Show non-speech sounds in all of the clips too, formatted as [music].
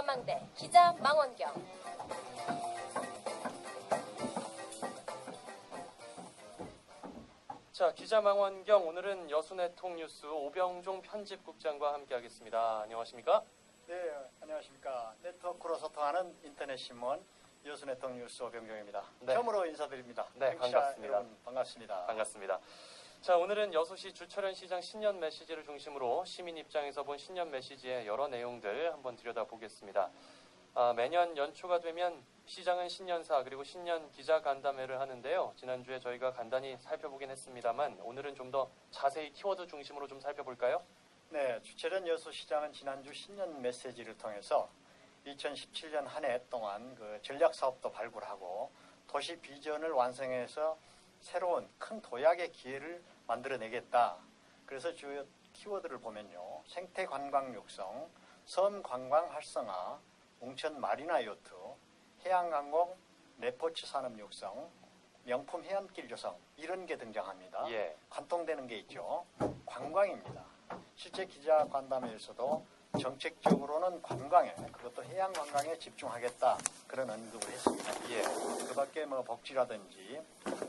전망대 기자 망원경. 자, 기자 망원경 오늘은 여수네통 뉴스 오병종 편집국장과 함께하겠습니다. 안녕하십니까? 네, 안녕하십니까. 네트워크로 소통하는 인터넷 신문 여수네통 뉴스 오병경입니다. 네. 처음으로 인사드립니다. 네, 반갑습니다. 여러분 반갑습니다. 반갑습니다. 자, 오늘은 여수시 주철현 시장 신년 메시지를 중심으로 시민 입장에서 본 신년 메시지의 여러 내용들 한번 들여다보겠습니다. 아, 매년 연초가 되면 시장은 신년사 그리고 신년 기자 간담회를 하는데요. 지난주에 저희가 간단히 살펴보긴 했습니다만 오늘은 좀 더 자세히 키워드 중심으로 좀 살펴볼까요? 네, 주철현 여수시장은 지난주 신년 메시지를 통해서 2017년 한 해 동안 그 전략 사업도 발굴하고 도시 비전을 완성해서 새로운 큰 도약의 기회를 만들어내겠다. 그래서 주요 키워드를 보면요. 생태 관광 육성, 섬 관광 활성화, 웅천 마리나 요트, 해양 항공, 레포츠 산업 육성, 명품 해안길 조성 이런 게 등장합니다. 예. 관통되는 게 있죠. 관광입니다. 실제 기자 간담회에서도 정책적으로는 관광에 그것도 해양 관광에 집중하겠다 그런 언급을 했습니다. 예. 그밖에 뭐 복지라든지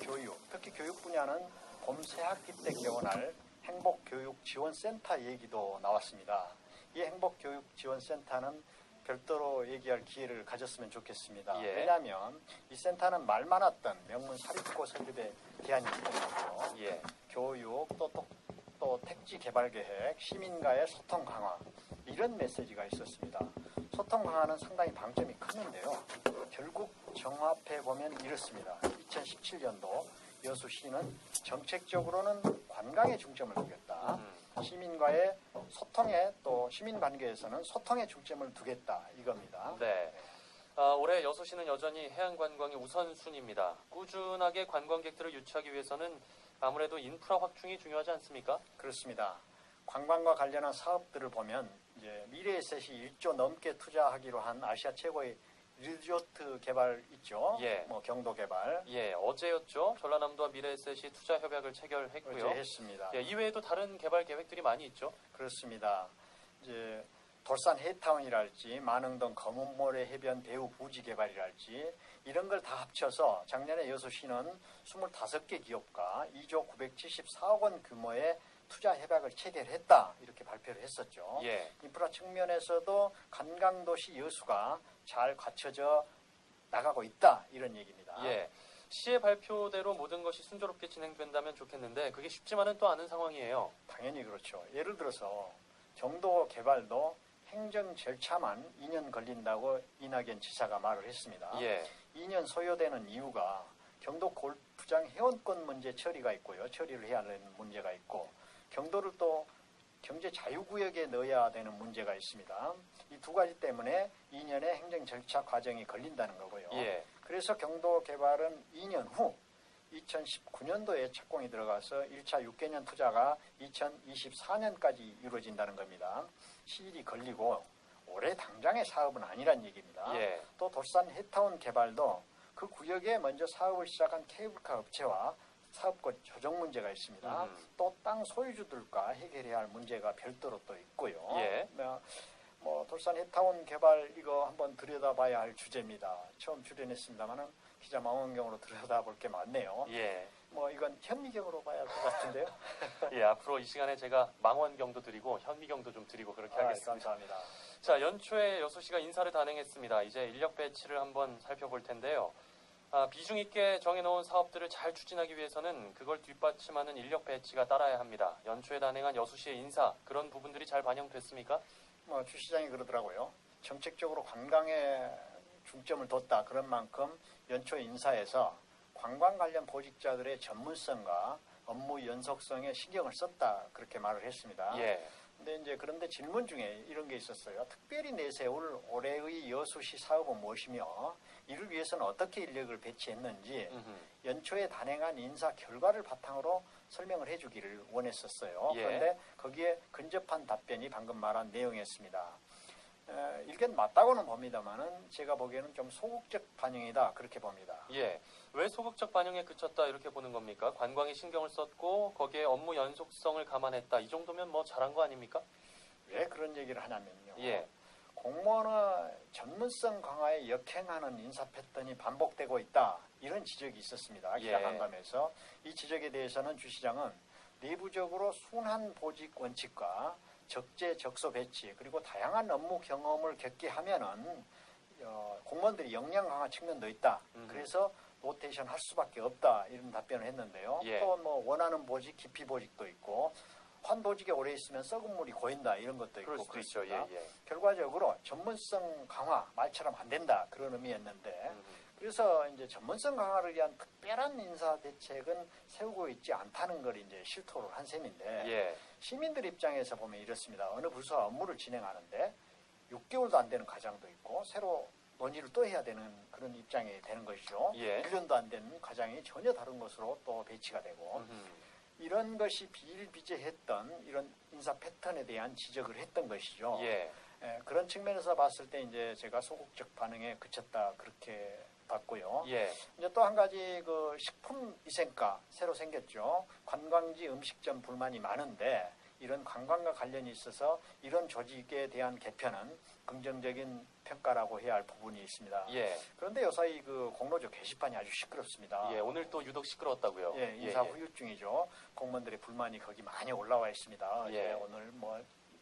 교육, 특히 교육 분야는 봄 새학기 때 개원할 행복교육지원센터 얘기도 나왔습니다. 이 행복교육지원센터는 별도로 얘기할 기회를 가졌으면 좋겠습니다. 예. 왜냐하면 이 센터는 말 많았던 명문 사립고 설립에 대한 일이거든요. 예. 교육 또, 또, 또 택지 개발 계획, 시민과의 소통 강화 이런 메시지가 있었습니다. 소통 강화는 상당히 방점이 컸는데요. 결국 정합해 보면 이렇습니다. 2017년도 여수시는 정책적으로는 관광에 중점을 두겠다. 음. 시민과의 소통에 또 시민 관계에서는 소통에 중점을 두겠다 이겁니다. 네. 아, 올해 여수시는 여전히 해양 관광이 우선순위입니다. 꾸준하게 관광객들을 유치하기 위해서는 아무래도 인프라 확충이 중요하지 않습니까? 그렇습니다. 관광과 관련한 사업들을 보면 이제 미래에셋이 1조 넘게 투자하기로 한 아시아 최고의 리조트 개발 있죠. 예. 뭐 경도 개발 예, 어제였죠. 전라남도와 미래에셋이 투자 협약을 체결했고요. 어제 했습니다. 예, 이외에도 다른 개발 계획들이 많이 있죠. 그렇습니다. 이제 돌산 해타운이랄지 만흥동 검은모래 해변 배후 부지 개발이랄지 이런 걸 다 합쳐서 작년에 여수시는 25개 기업과 2조 974억 원 규모의 투자 협약을 체결했다 이렇게 발표를 했었죠. 예. 인프라 측면에서도 관광도시 여수가 잘 갖춰져 나가고 있다 이런 얘기입니다. 예. 시의 발표대로 모든 것이 순조롭게 진행된다면 좋겠는데 그게 쉽지만은 또 않은 상황이에요. 당연히 그렇죠. 예를 들어서 경도 개발도 행정 절차만 2년 걸린다고 이낙연 지사가 말을 했습니다. 예. 2년 소요되는 이유가 경도 골프장 회원권 문제 처리가 있고요. 처리를 해야 하는 문제가 있고 경도를 또 경제 자유구역에 넣어야 되는 문제가 있습니다. 이 두 가지 때문에 2년의 행정 절차 과정이 걸린다는 거고요. 예. 그래서 경도 개발은 2년 후 2019년도에 착공이 들어가서 1차 6개년 투자가 2024년까지 이루어진다는 겁니다. 시일이 걸리고 올해 당장의 사업은 아니란 얘기입니다. 예. 또 돌산 해타운 개발도 그 구역에 먼저 사업을 시작한 케이블카 업체와 사업권 조정 문제가 있습니다. 음. 또땅 소유주들과 해결해야 할 문제가 별도로 또 있고요. 예. 뭐, 뭐 돌산 해타운 개발 이거 한번 들여다봐야 할 주제입니다. 처음 출연했습니다만은 기자 망원경으로 들여다볼 게 많네요. 예. 뭐 이건 현미경으로 봐야 할 것 같은데요. [laughs] 예, 앞으로 이 시간에 제가 망원경도 드리고 현미경도 좀 드리고 그렇게 아, 하겠습니다. 감사합니다. 자, 연초에 여수시가 인사를 단행했습니다. 이제 인력 배치를 한번 살펴볼 텐데요. 아, 비중 있게 정해놓은 사업들을 잘 추진하기 위해서는 그걸 뒷받침하는 인력 배치가 따라야 합니다. 연초에 단행한 여수시의 인사 그런 부분들이 잘 반영됐습니까? 뭐 주 시장이 그러더라고요. 정책적으로 관광에 중점을 뒀다. 그런 만큼 연초 인사에서 관광 관련 보직자들의 전문성과 업무 연속성에 신경을 썼다. 그렇게 말을 했습니다. 예, 근데 이제 그런데 질문 중에 이런 게 있었어요. 특별히 내세울 올해의 여수시 사업은 무엇이며 이를 위해서는 어떻게 인력을 배치했는지. 연초에 단행한 인사 결과를 바탕으로 설명을 해주기를 원했었어요. 예. 그런데 거기에 근접한 답변이 방금 말한 내용이었습니다. 에, 일견 맞다고는 봅니다만은 제가 보기에는 좀 소극적 반영이다 그렇게 봅니다. 예. 왜 소극적 반영에 그쳤다 이렇게 보는 겁니까? 관광에 신경을 썼고 거기에 업무 연속성을 감안했다. 이 정도면 뭐 잘한 거 아닙니까? 왜 그런 얘기를 하냐면요. 예. 공무원의 전문성 강화에 역행하는 인사 패턴이 반복되고 있다. 이런 지적이 있었습니다. 예. 기자 간담회에서 이 지적에 대해서는 주 시장은 내부적으로 순한 보직 원칙과 적재 적소 배치 그리고 다양한 업무 경험을 겪게 하면은 어, 공무원들이 역량 강화 측면도 있다. 음. 그래서 로테이션 할 수밖에 없다 이런 답변을 했는데요. 예. 또뭐 원하는 보직, 기피 보직도 있고 환 보직에 오래 있으면 썩은 물이 고인다 이런 것도 있고 있죠. 예. 예. 결과적으로 전문성 강화 말처럼 안 된다 그런 의미였는데 음, 그래서 이제 전문성 강화를 위한 특별한 인사 대책은 세우고 있지 않다는 걸 이제 실토를 한 셈인데 예. 시민들 입장에서 보면 이렇습니다. 어느 부서가 업무를 진행하는데 6개월도 안 되는 과장도 있고 새로 논의를 또 해야 되는 그런 입장이 되는 것이죠. 예. 1년도 안된 과장이 전혀 다른 것으로 또 배치가 되고 음, 이런 것이 비일비재했던 이런 인사 패턴에 대한 지적을 했던 것이죠. 예. 예, 그런 측면에서 봤을 때 이제 제가 소극적 반응에 그쳤다 그렇게 봤고요. 예. 이제 또 한 가지 그 식품 위생과 새로 생겼죠. 관광지 음식점 불만이 많은데 이런 관광과 관련이 있어서 이런 조직에 대한 개편은 긍정적인 평가라고 해야 할 부분이 있습니다. 예. 그런데 요사이 그 공로조 게시판이 아주 시끄럽습니다. 예. 오늘 또 유독 시끄러웠다고요. 예, 인사 예, 예. 후유증이죠. 공무원들의 불만이 거기 많이 올라와 있습니다. 예. 예, 오늘 뭐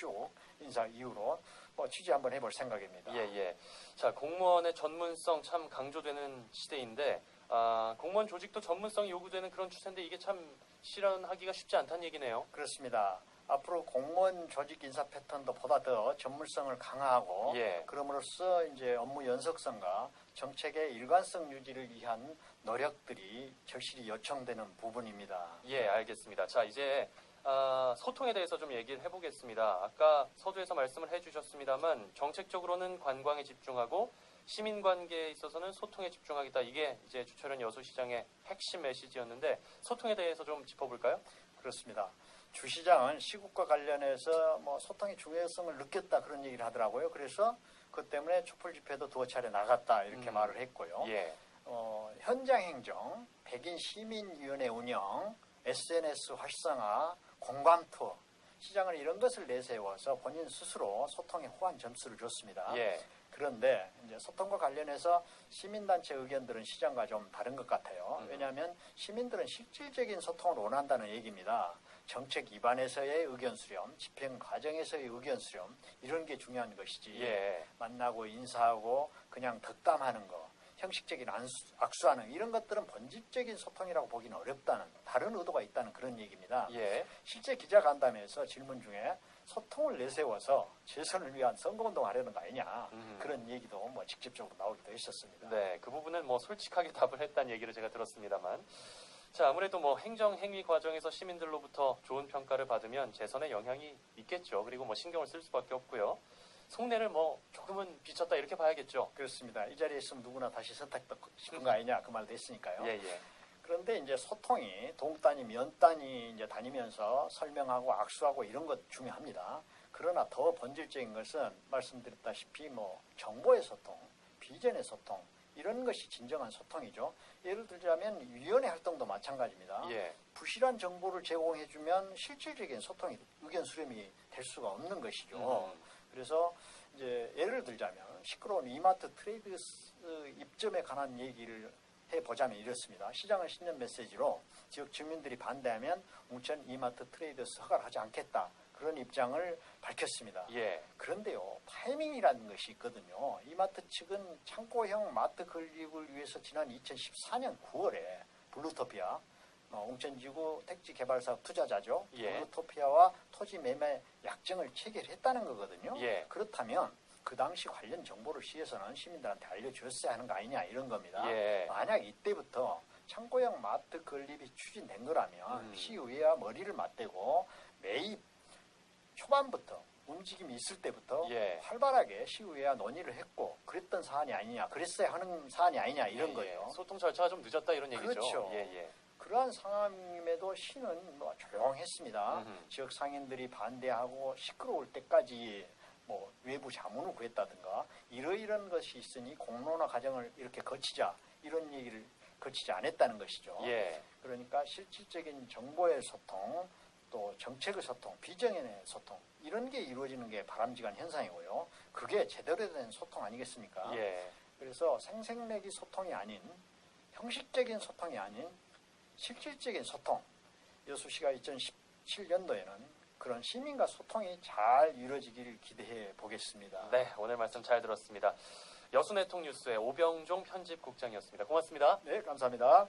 쭉 인사 이후로 뭐 취재 한번 해볼 생각입니다. 예, 예. 자, 공무원의 전문성 참 강조되는 시대인데, 아, 공무원 조직도 전문성이 요구되는 그런 추세인데 이게 참 실현하기가 쉽지 않다는 얘기네요. 그렇습니다. 앞으로 공무원 조직 인사 패턴도 보다 더 전문성을 강화하고 예. 그럼으로써 이제 업무 연속성과 정책의 일관성 유지를 위한 노력들이 절실히 요청되는 부분입니다. 예, 알겠습니다. 자, 이제 아, 소통에 대해서 좀 얘기를 해보겠습니다. 아까 서두에서 말씀을 해주셨습니다만 정책적으로는 관광에 집중하고 시민 관계에 있어서는 소통에 집중하겠다. 이게 이제 주철현 여수시장의 핵심 메시지였는데 소통에 대해서 좀 짚어볼까요? 그렇습니다. 주시장은 시국과 관련해서 뭐 소통의 중요성을 느꼈다 그런 얘기를 하더라고요. 그래서 그 때문에 촛불 집회도 두어 차례 나갔다 이렇게 음. 말을 했고요. 예, 어, 현장 행정, 백인 시민위원회 운영, SNS 활성화, 공감 투어 시장은 이런 것을 내세워서 본인 스스로 소통에 호환 점수를 줬습니다. 예, 그런데 이제 소통과 관련해서 시민단체 의견들은 시장과 좀 다른 것 같아요. 음. 왜냐하면 시민들은 실질적인 소통을 원한다는 얘기입니다. 정책 입안에서의 의견 수렴, 집행 과정에서의 의견 수렴 이런 게 중요한 것이지. 예, 만나고 인사하고 그냥 덕담하는 거, 형식적인 악수하는 이런 것들은 본질적인 소통이라고 보기는 어렵다는 다른 의도가 있다는 그런 얘기입니다. 예, 실제 기자 간담회에서 질문 중에 소통을 내세워서 재선을 위한 선거운동 하려는 거 아니냐 음. 그런 얘기도 뭐 직접적으로 나오기도 했었습니다. 네, 그 부분은 뭐 솔직하게 [laughs] 답을 했다는 얘기를 제가 들었습니다만. 자, 아무래도 뭐 행정 행위 과정에서 시민들로부터 좋은 평가를 받으면 재선에 영향이 있겠죠. 그리고 뭐 신경을 쓸 수밖에 없고요. 속내를 뭐 조금은 비쳤다 이렇게 봐야겠죠. 그렇습니다. 이 자리에 있으면 누구나 다시 선택받고 싶은 거 아니냐 그 말도 했으니까요. 예, 예. 그런데 이제 소통이 동단위, 면단위 이제 다니면서 설명하고 악수하고 이런 것 중요합니다. 그러나 더 본질적인 것은 말씀드렸다시피 뭐 정보의 소통, 비전의 소통 이런 것이 진정한 소통이죠. 예를 들자면 위원회 활동도 마찬가지입니다. 예. 부실한 정보를 제공해주면 실질적인 소통이 의견 수렴이 될 수가 없는 것이죠. 음. 그래서 이제 예를 들자면 시끄러운 이마트 트레이드 입점에 관한 얘기를 해보자면 이렇습니다. 시장은 신년 메시지로 지역 주민들이 반대하면 웅천 이마트 트레이더스 허가를 하지 않겠다. 그런 입장을 밝혔습니다. 예. 그런데요, 타이밍이라는 것이 있거든요. 이마트 측은 창고형 마트 건립을 위해서 지난 2014년 9월에 블루토피아, 어, 웅천지구 택지 개발 사업 투자자죠. 예. 블루토피아와 토지 매매 약정을 체결했다는 거거든요. 예. 그렇다면 그 당시 관련 정보를 시에서는 시민들한테 알려줬어야 하는 거 아니냐 이런 겁니다. 예. 만약 이때부터 창고형 마트 건립이 추진된 거라면 음. 시의회와 머리를 맞대고 매입 초반부터 움직임이 있을 때부터 예. 활발하게 시의회와 논의를 했고 그랬던 사안이 아니냐 그랬어야 하는 사안이 아니냐 이런 예, 거예요. 예. 소통 절차가 좀 늦었다 이런 얘기죠. 그렇죠. 예, 예. 그러한 상황임에도 시는 뭐 조용했습니다. 음흠. 지역 상인들이 반대하고 시끄러울 때까지 뭐 외부 자문을 구했다든가 이러이런 것이 있으니 공론화 과정을 이렇게 거치자 이런 얘기를 거치지 않았다는 것이죠. 예. 그러니까 실질적인 정보의 소통 또 정책의 소통, 비정의 소통 이런 게 이루어지는 게 바람직한 현상이고요. 그게 제대로 된 소통 아니겠습니까? 예. 그래서 생색내기 소통이 아닌 형식적인 소통이 아닌 실질적인 소통. 여수시가 2017년도에는 그런 시민과 소통이 잘 이루어지기를 기대해 보겠습니다. 네, 오늘 말씀 잘 들었습니다. 여수네통 뉴스의 오병종 편집국장이었습니다. 고맙습니다. 네, 감사합니다.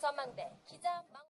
전망대 기자 망